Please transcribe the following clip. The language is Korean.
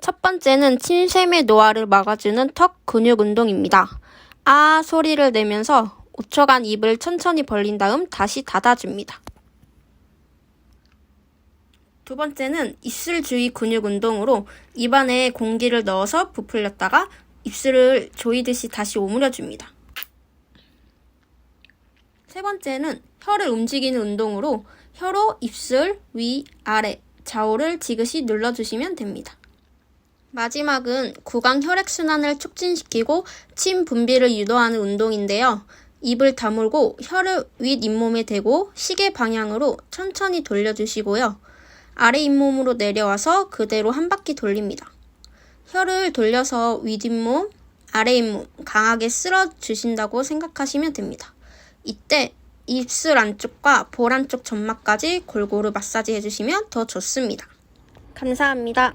첫 번째는 침샘의 노화를 막아주는 턱 근육 운동입니다. 아 소리를 내면서 5초간 입을 천천히 벌린 다음 다시 닫아줍니다. 두 번째는 입술 주위 근육 운동으로 입안에 공기를 넣어서 부풀렸다가 입술을 조이듯이 다시 오므려줍니다. 세 번째는 혀를 움직이는 운동으로 혀로 입술 위, 아래, 좌우를 지그시 눌러주시면 됩니다. 마지막은 구강 혈액순환을 촉진시키고 침 분비를 유도하는 운동인데요. 입을 다물고 혀를 윗 잇몸에 대고 시계 방향으로 천천히 돌려주시고요. 아래 잇몸으로 내려와서 그대로 한 바퀴 돌립니다. 혀를 돌려서 윗 잇몸, 아래 잇몸 강하게 쓸어 주신다고 생각하시면 됩니다. 이때 입술 안쪽과 볼 안쪽 점막까지 골고루 마사지 해주시면 더 좋습니다. 감사합니다.